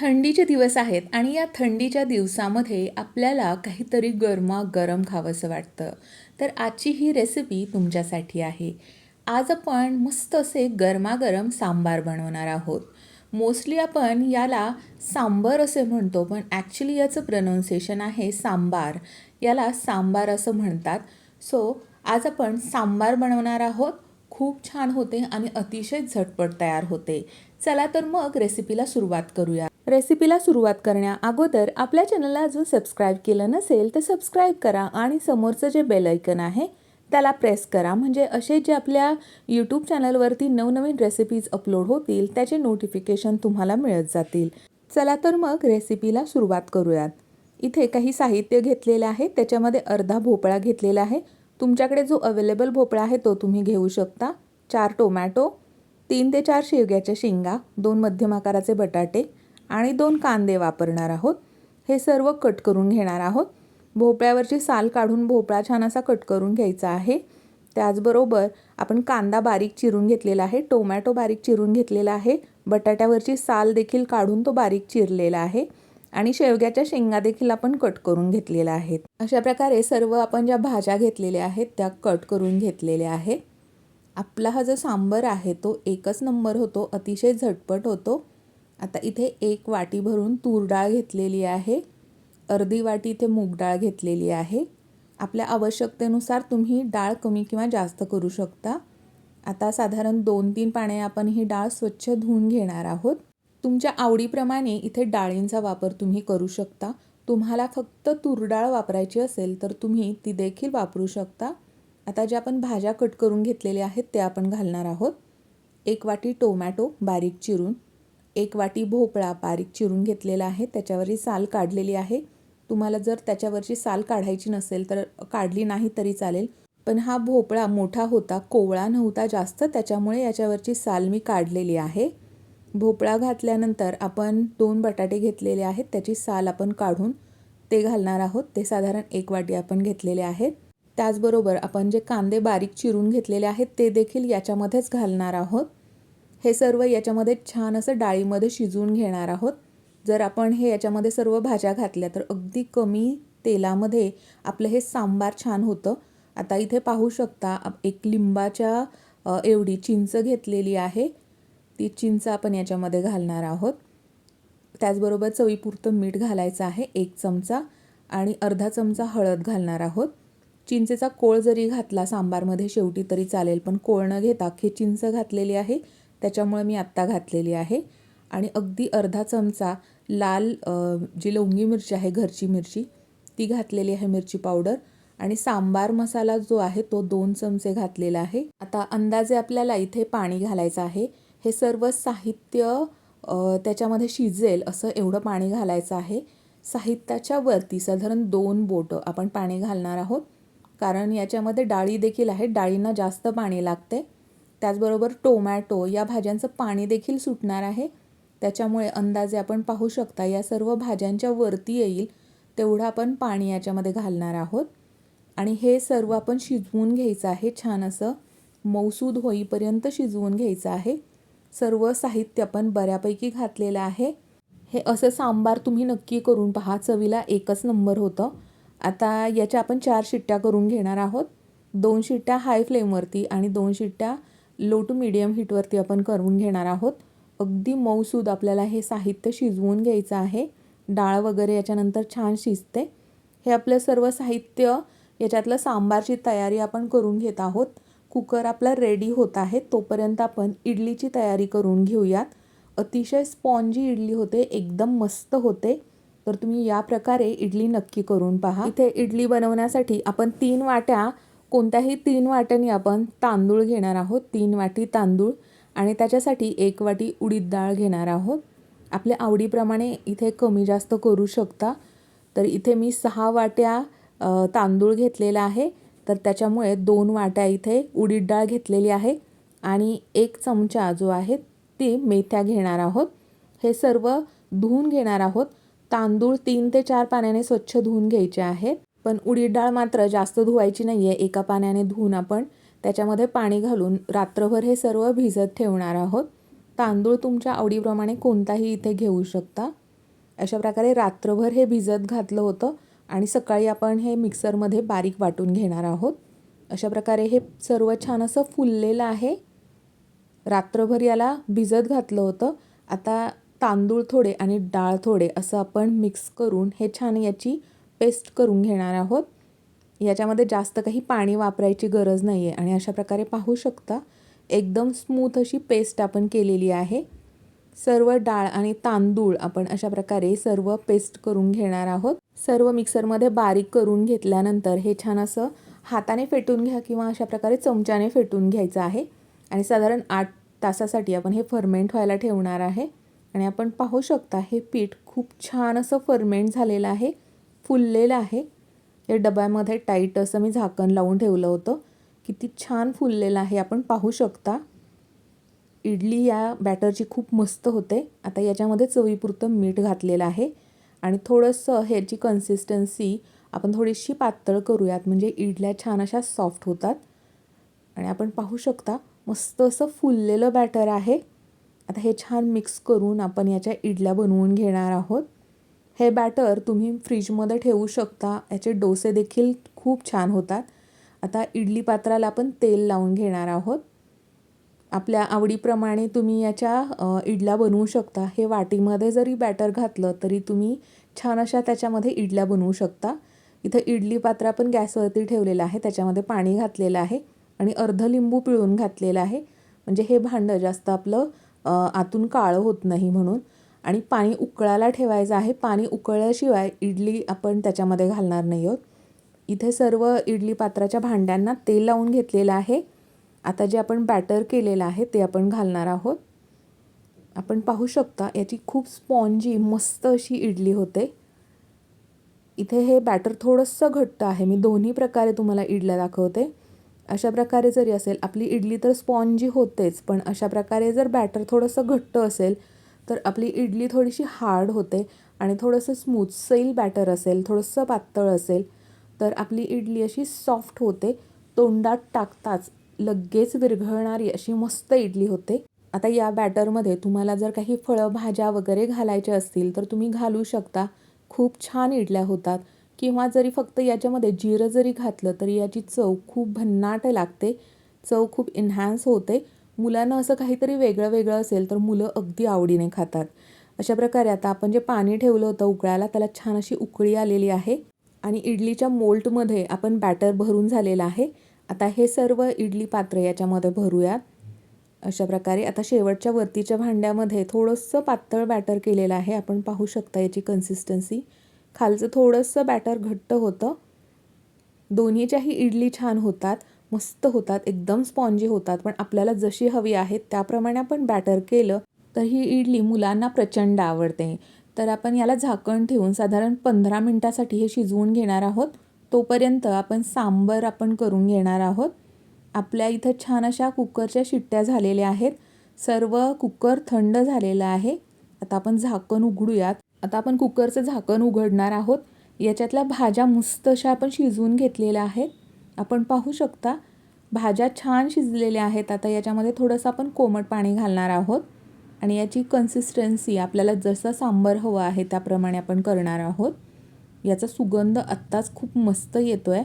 थंडीचे दिवस आहेत आणि या थंडीच्या दिवसामध्ये आपल्याला काहीतरी गरमागरम खावंसं वाटतं. तर आजची ही रेसिपी तुमच्यासाठी आहे. आज आपण मस्त असे गरमागरम सांबार बनवणार आहोत. मोस्टली आपण याला सांबर असे म्हणतो पण ॲक्च्युली याचं प्रनाऊन्सिएशन आहे सांबार. याला सांबार असं म्हणतात. सो आज आपण सांबार बनवणार आहोत. खूप छान होते आणि अतिशय झटपट तयार होते. चला तर मग रेसिपीला सुरुवात करूया. रेसिपीला सुरुवात करण्या अगोदर आपल्या चॅनलला अजून सबस्क्राईब केलं नसेल तर सबस्क्राईब करा आणि समोरचं जे बेल ऐकन आहे त्याला प्रेस करा. म्हणजे असे जे आपल्या यूट्यूब चॅनलवरती नवनवीन रेसिपीज अपलोड होतील त्याचे नोटिफिकेशन तुम्हाला मिळत जातील. चला तर मग रेसिपीला सुरुवात करूयात. इथे काही साहित्य घेतलेलं आहे त्याच्यामध्ये अर्धा भोपळा घेतलेला आहे. तुमच्याकडे जो अवेलेबल भोपळा आहे तो तुम्ही घेऊ शकता. चार टोमॅटो तीन ते चार शेवग्याच्या शेंगा दोन मध्यम आकाराचे बटाटे आणि दोन कांदे वापरणार आहोत. हे सर्व कट करून घेणार आहोत. भोपळ्यावरची साल काढून भोपळा छान असा कट करून घ्यायचा आहे. त्याचबरोबर आपण कांदा बारीक चिरून घेतलेला आहे. टोमॅटो बारीक चिरून घेतलेला आहे. बटाट्यावरची साल देखील काढून तो बारीक चिरलेला आहे. आणि शेवग्याच्या शेंगा देखील आपण कट करून घेतलेल्या आहेत. अशा प्रकारे सर्व आपण ज्या भाज्या घेतलेल्या आहेत त्या कट करून घेतलेल्या आहेत. आपला हा जो सांबर आहे तो एकच नंबर होतो. अतिशय झटपट होतो. आता इथे एक वाटी भरून तूर डाळ घेतलेली आहे. अर्धी वाटी इथे मूग डाळ घेतलेली आहे. आपल्या आवश्यकतेनुसार तुम्ही डाळ कमी किंवा जास्त करू शकता. आता साधारण दोन तीन पाने आपण ही डाळ स्वच्छ धुवून घेणार आहोत. तुमच्या आवडीप्रमाणे इथे डाळींचा वापर तुम्ही करू शकता. तुम्हाला फक्त तूर डाळ वापरायची असेल तर तुम्ही ती देखील वापरू शकता. आता ज्या आपण भाज्या कट करून घेतलेल्या आहेत त्या आपण घालणार आहोत. एक वाटी टोमॅटो बारीक चिरून. एक वाटी भोपळा बारीक चिरून घेतलेला आहे त्याच्यावरही साल काढलेली आहे. तुम्हाला जर त्याच्यावरची साल काढायची नसेल तर काढली नाही तरी चालेल. पण हा भोपळा मोठा होता कोवळा नव्हता जास्त त्याच्यामुळे याच्यावरची साल मी काढलेली आहे. भोपळा घातल्यानंतर आपण दोन बटाटे घेतलेले आहेत त्याची साल आपण काढून ते घालणार आहोत. ते साधारण एक वाटी आपण घेतलेले आहेत. त्याचबरोबर आपण जे कांदे बारीक चिरून घेतलेले आहेत ते देखील याच्यामध्येच घालणार आहोत. हे सर्व याच्यामध्ये छान असं डाळीमध्ये शिजवून घेणार आहोत. जर आपण हे याच्यामध्ये सर्व भाज्या घातल्या तर अगदी कमी तेलामध्ये आपलं हे सांबार छान होतं. आता इथे पाहू शकता एक लिंबाच्या एवढी चिंच घेतलेली आहे. ती चिंच आपण याच्यामध्ये घालणार आहोत. त्याचबरोबर चवीपुरतं मीठ घालायचं आहे एक चमचा आणि अर्धा चमचा हळद घालणार आहोत. चिंचेचा कोळ जरी घातला सांबारमध्ये शेवटी तरी चालेल पण कोळ न घेता अख्खी चिंच घातलेली आहे. त्याच्यामुळे मी आत्ता घातलेली आहे. आणि अगदी अर्धा चमचा लाल जी लवंगी मिरची आहे घरची मिरची ती घातलेली आहे मिरची पावडर. आणि सांबार मसाला जो आहे तो दोन चमचे घातलेला आहे. आता अंदाजे आपल्याला इथे पाणी घालायचं आहे. हे सर्व साहित्य त्याच्यामध्ये शिजेल असं एवढं पाणी घालायचं आहे. साहित्याच्या वरती साधारण दोन बोटं आपण पाणी घालणार आहोत. कारण याच्यामध्ये डाळी देखील आहे. डाळींना जास्त पाणी लागते. त्याचबरोबर टोमॅटो या भाज्यांचं पाणी देखील सुटणार आहे. त्याच्यामुळे अंदाजे आपण पाहू शकता या सर्व भाज्यांच्या वरती येईल तेवढं आपण पाणी याच्यामध्ये घालणार आहोत. आणि हे सर्व आपण शिजवून घ्यायचं आहे छान असं मौसूद होईपर्यंत शिजवून घ्यायचं आहे. सर्व साहित्य आपण बऱ्यापैकी घातलेलं आहे. हे असं सांबार तुम्ही नक्की करून पहा चवीला एकच नंबर होतं. आता याच्या आपण चार शिट्ट्या करून घेणार आहोत. दोन शिट्ट्या हाय फ्लेमवरती आणि दोन शिट्ट्या लो टू मीडियम हीटवरती आपण करून घेणार आहोत. अगदी मऊसूद आपल्याला हे साहित्य शिजवून घ्यायचं आहे. डाळ वगैरे याच्यानंतर छान शिजते. हे आपलं सर्व साहित्य याच्यातलं सांबारची तयारी आपण करून घेत आहोत. कुकर आपला रेडी होत आहे. तोपर्यंत आपण इडलीची तयारी करून घेऊयात. अतिशय स्पॉन्जी इडली होते. एकदम मस्त होते. तर तुम्ही या प्रकारे इडली नक्की करून पहा. इथे इडली बनवण्यासाठी आपण तीन वाट्या कोणत्याही तीन वाट्यांनी आपण तांदूळ घेणार आहोत. तीन वाटी तांदूळ आणि त्याच्यासाठी एक वाटी उडीद डाळ घेणार आहोत. आपल्या आवडीप्रमाणे इथे कमी जास्त करू शकता. तर इथे मी सहा वाट्या तांदूळ घेतलेला आहे. तर त्याच्यामुळे दोन वाट्या इथे उडीद डाळ घेतलेली आहे आणि एक चमचा जो आहे ती मेथ्या घेणार आहोत. हे सर्व धुवून घेणार आहोत. तांदूळ तीन ते चार पाण्याने स्वच्छ धुवून घ्यायचे आहेत. पण उडीद डाळ मात्र जास्त धुवायची नाही आहे एका पाण्याने धुवून आपण त्याच्यामध्ये पाणी घालून रात्रभर हे सर्व भिजत ठेवणार आहोत. तांदूळ तुमच्या आवडीप्रमाणे कोणताही इथे घेऊ शकता. अशा प्रकारे रात्रभर हे भिजत घातलं होतं आणि सकाळी आपण हे मिक्सरमध्ये बारीक वाटून घेणार आहोत. अशा प्रकारे हे सर्व छान असं फुललेलं आहे. रात्रभर याला भिजत घातलं होतं. आता तांदूळ थोडे आणि डाळ थोडे असं आपण मिक्स करून हे छान याची पेस्ट करून घेणार आहोत. याच्यामध्ये जास्त काही पाणी वापरायची गरज नाही आहे आणि अशा प्रकारे पाहू शकता एकदम स्मूथ अशी पेस्ट आपण केलेली आहे. सर्व डाळ आणि तांदूळ आपण अशा प्रकारे सर्व पेस्ट करून घेणार आहोत. सर्व मिक्सरमध्ये बारीक करून घेतल्यानंतर हे छान असं हाताने फेटून घ्या किंवा अशा प्रकारे चमच्याने फेटून घ्यायचं आहे. आणि साधारण आठ तासासाठी आपण हे फर्मेंट व्हायला ठेवणार आहे. आणि आपण पाहू शकता हे पीठ खूप छान असं फर्मेंट झालेलं आहे. फुललेलं आहे. या डब्यामध्ये टाईट असं मी झाकण लावून ठेवलं होतं. किती छान फुललेलं आहे. आपण पाहू शकता. इडली या बॅटरची खूप मस्त होते. आता याच्यामध्ये चवीपुरतं मीठ घातलेलं आहे. आणि थोडंसं ह्याची कन्सिस्टन्सी आपण थोडीशी पातळ करूयात. म्हणजे इडल्या छान अशा सॉफ्ट होतात. आणि आपण पाहू शकता मस्त असं फुललेलं बॅटर आहे. आता हे छान मिक्स करून आपण याच्या इडल्या बनवून घेणार आहोत. हे बॅटर तुम्ही फ्रीजमध्ये ठेवू शकता. याचे डोसे देखील खूप छान होतात. आता इडली पात्राला आपण तेल लावून घेणार आहोत. आपल्या आवडीप्रमाणे तुम्ही याच्या इडल्या बनवू शकता. हे वाटीमध्ये जरी बॅटर घातलं तरी तुम्ही छान अशा त्याच्यामध्ये इडल्या बनवू शकता. इथं इडली पात्र आपण गॅसवरती ठेवलेलं आहे. त्याच्यामध्ये पाणी घातलेलं आहे आणि अर्ध लिंबू पिळून घातलेलं आहे. म्हणजे हे भांडं जास्त आपलं आतून काळं होत नाही म्हणून. आणि पाणी उकळायला ठेवायचं आहे. पाणी उकळल्याशिवाय इडली आपण त्याच्यामध्ये घालणार नाही आहोत. इथे सर्व इडली पात्राच्या भांड्यांना तेल लावून घेतलेलं आहे. आता जे आपण बॅटर केलेलं आहे ते आपण घालणार आहोत. आपण पाहू शकता याची खूप स्पॉन्जी मस्त अशी इडली होते. इथे हे बॅटर थोडंसं घट्ट आहे. मी दोन्ही प्रकारे तुम्हाला इडल्या दाखवते. अशा प्रकारे जरी असेल आपली इडली तर स्पॉन्जी होतेच पण अशा प्रकारे जर बॅटर थोडंसं घट्ट असेल तर आपली इडली थोडीशी हार्ड होते आणि थोडंसं स्मूथ सैल बॅटर असेल थोडंसं पातळ असेल तर आपली इडली अशी सॉफ्ट होते. तोंडात टाकताच लगेच विरघळणारी अशी मस्त इडली होते. आता या बॅटरमध्ये तुम्हाला जर काही फळं भाज्या वगैरे घालायच्या असतील तर तुम्ही घालू शकता. खूप छान इडल्या होतात. किंवा जरी फक्त याच्यामध्ये जिरं जरी घातलं तरी याची चव खूप भन्नाट लागते. चव खूप इन्हॅन्स होते. मुलांना असं काहीतरी वेगळं वेगळं असेल तर मुलं अगदी आवडीने खातात. अशा प्रकारे आता आपण जे पाणी ठेवलं होतं उकळायला त्याला छान अशी उकळी आलेली आहे आणि इडलीच्या मोल्टमध्ये आपण बॅटर भरून झालेलं आहे. आता हे सर्व इडली पात्र याच्यामध्ये भरूयात. अशा प्रकारे आता शेवटच्या वरतीच्या भांड्यामध्ये थोडंसं पातळ बॅटर केलेलं आहे. आपण पाहू शकता याची कन्सिस्टन्सी खालचं थोडंसं बॅटर घट्ट होतं. दोन्हीच्याही इडली छान होतात. मस्त होतात एकदम स्पॉन्जी होतात पण आपल्याला जशी हवी आहेत त्याप्रमाणे आपण बॅटर केलं तर ही इडली मुलांना प्रचंड आवडते. तर आपण याला झाकण ठेवून साधारण पंधरा मिनटासाठी हे शिजवून घेणार आहोत. तोपर्यंत आपण सांबर आपण करून घेणार आहोत. आपल्या इथं छान अशा कुकरच्या शिट्ट्या झालेल्या आहेत. सर्व कुकर थंड झालेलं आहे. आता आपण झाकण उघडूयात. आता आपण कुकरचं झाकण उघडणार आहोत. याच्यातल्या भाज्या मस्त अशा आपण शिजवून घेतलेल्या आहेत. आपण पाहू शकता भाज्या छान शिजलेल्या आहेत. आता याच्यामध्ये थोडंसं आपण कोमट पाणी घालणार आहोत. आणि याची कन्सिस्टन्सी आपल्याला जसं सांबर हवं आहे त्याप्रमाणे आपण करणार आहोत. याचा सुगंध आत्ताच खूप मस्त येतो आहे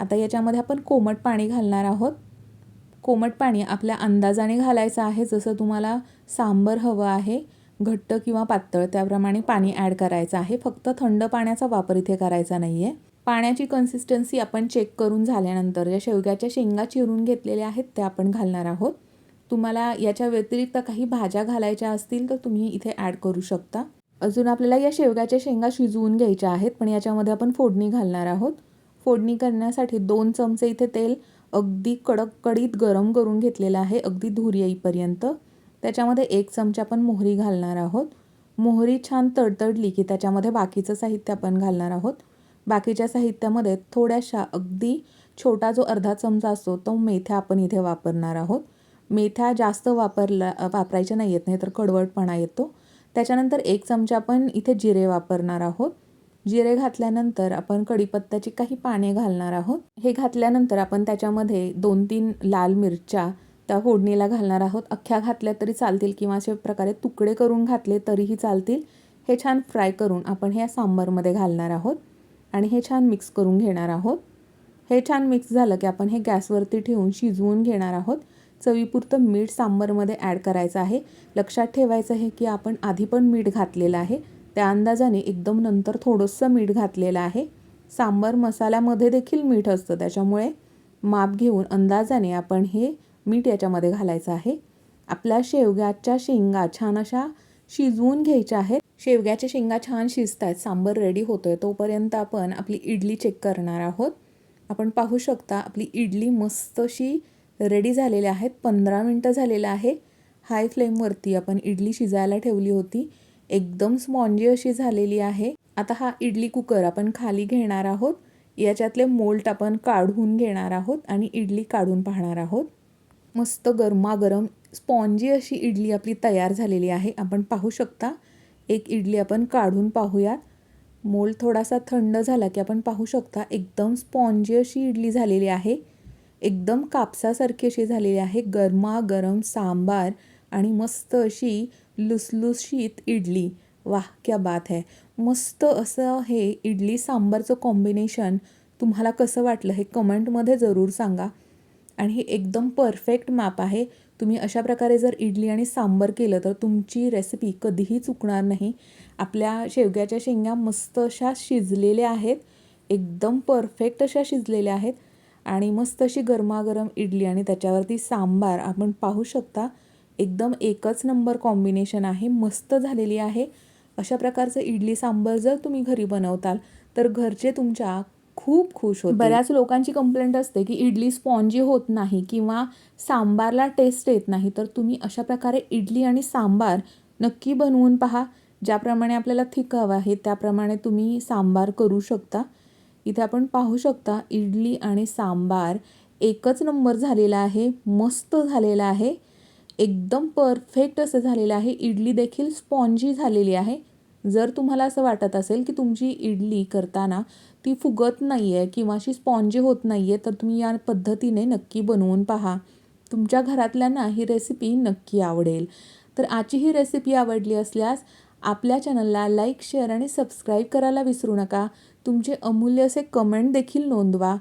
आता याच्यामध्ये आपण कोमट पाणी घालणार आहोत. कोमट पाणी आपल्या अंदाजाने घालायचं आहे. जसं तुम्हाला सांबर हवं आहे घट्ट किंवा पातळ त्याप्रमाणे पाणी ॲड करायचं आहे. फक्त थंड पाण्याचा वापर इथे करायचा नाही आहे पाण्याची कन्सिस्टन्सी आपण चेक करून झाल्यानंतर ज्या शेवग्याच्या शेंगा चिरून घेतलेल्या आहेत त्या आपण घालणार आहोत. तुम्हाला याच्या व्यतिरिक्त काही भाज्या घालायच्या असतील तर तुम्ही इथे ॲड करू शकता. अजून आपल्याला या शेवग्याच्या शेंगा शिजवून घ्यायच्या आहेत पण याच्यामध्ये आपण फोडणी घालणार आहोत. फोडणी करण्यासाठी दोन चमचे इथे तेल अगदी कडक कडीत गरम करून घेतलेलं आहे अगदी धूर येईपर्यंत. त्याच्यामध्ये एक चमचा आपण मोहरी घालणार आहोत. मोहरी छान तडतडली की त्याच्यामध्ये बाकीचं साहित्य आपण घालणार आहोत. बाकीच्या साहित्यामध्ये थोड्याशा अगदी छोटा जो अर्धा चमचा असतो तो मेथ्या आपण इथे वापरणार आहोत. मेथ्या जास्त वापरला वापरायच्या नाही येत नाही तर कडवटपणा येतो. त्याच्यानंतर एक चमचा आपण इथे जिरे वापरणार आहोत. जिरे घातल्यानंतर आपण कढीपत्त्याची काही पाने घालणार आहोत. हे घातल्यानंतर आपण त्याच्यामध्ये दोन तीन लाल मिरच्या त्या फोडणीला घालणार आहोत. अख्ख्या घातल्या तरी चालतील किंवा अशा प्रकारे तुकडे करून घातले तरीही चालतील. हे छान फ्राय करून आपण ह्या सांबारमध्ये घालणार आहोत. आणि हे छान मिक्स करून घेणार आहोत. हे छान मिक्स झालं की आपण हे गॅसवरती ठेवून शिजवून घेणार आहोत. चवीपुरतं मीठ सांबारमध्ये ॲड करायचं आहे. लक्षात ठेवायचं आहे की आपण आधी पण मीठ घातलेलं आहे. त्या अंदाजाने एकदम नंतर थोडंसं मीठ घातलेलं आहे. सांबार मसाल्यामध्ये देखील मीठ असतं त्याच्यामुळे माप घेऊन अंदाजाने आपण हे मीठ याच्यामध्ये घालायचं आहे. आपल्या शेवग्याच्या शेंगा छान अशा शिजवून घ्यायच्या आहेत. शेवग्याच्या शेंगा छान शिजत आहेत सांबर रेडी होतो आहे तोपर्यंत आपण आपली इडली चेक करणार आहोत. आपण पाहू शकता आपली इडली मस्त अशी रेडी झालेली आहेत पंधरा मिनटं झालेलं आहे. हाय फ्लेमवरती आपण इडली शिजायला ठेवली होती. एकदम स्पॉन्जी अशी झालेली आहे. आता हा इडली कुकर आपण खाली घेणार आहोत. याच्यातले मोल्ट आपण काढून घेणार आहोत आणि इडली काढून पाहणार आहोत. मस्त गरमागरम स्पॉन्जी अशी इडली आपली तयार झालेली आहे. आपण पाहू शकता एक इडली आपण काढून पाहूयात. मोल थोडासा थंड झाला की आपण पाहू शकता एकदम स्पॉन्जी अशी इडली झालेली आहे. एकदम कापसासारखी अशी झालेली आहे गरमागरम सांबार आणि मस्त अशी लुसलुशीत इडली. वाह क्या बात है. मस्त असं हे इडली सांबारचं कॉम्बिनेशन तुम्हाला कसं वाटलं हे कमेंटमध्ये जरूर सांगा. आणि हे एकदम परफेक्ट मॅप आहे. तुम्ही अशा प्रकारे जर इडली आणि सांबर केलं तर तुमची रेसिपी कधीही चुकणार नाही. आपल्या शेवग्याच्या शेंगा मस्त अशा शिजलेल्या आहेत. एकदम परफेक्ट अशा शिजलेल्या आहेत. आणि मस्त अशी गरमागरम इडली आणि त्याच्यावरती सांबार. आपण पाहू शकता एकदम एकच नंबर कॉम्बिनेशन आहे. मस्त झालेली आहे. अशा प्रकारचं इडली सांबर जर तुम्ही घरी बनवताल तर घरचे तुमच्या खूप खुश होते. बऱ्याच लोकांची कंप्लेंट असते की इडली स्पॉन्जी होत नाही किंवा सांबारला टेस्ट येत नाही. तर तुम्ही अशा प्रकारे इडली आणि सांबार नक्की बनवून पहा. ज्याप्रमाणे आपल्याला थिक हवं आहे त्याप्रमाणे तुम्ही सांबार करू शकता. इथे आपण पाहू शकता इडली आणि सांबार एकच नंबर झालेला आहे मस्त झालेला आहे. एकदम परफेक्ट असं झालेलं आहे. इडली देखील स्पॉन्जी झालेली आहे. जर तुम्हाला असं वाटत असेल की तुमची इडली करताना ती फुगत नाही आहे किंवा अशी स्पॉन्जी होत नाही आहे तर तुम्ही या पद्धतीने नक्की बनवून पहा. तुमच्या घरातल्यांना ही रेसिपी नक्की आवडेल. तर आजची ही रेसिपी आवडली असल्यास आपल्या चॅनलला लाईक शेअर आणि सबस्क्राईब करायला विसरू नका. तुमचे अमूल्य असे कमेंट देखील नोंदवा.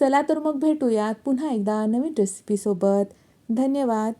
चला तर मग भेटूयात पुन्हा एकदा नवीन रेसिपीसोबत धन्यवाद.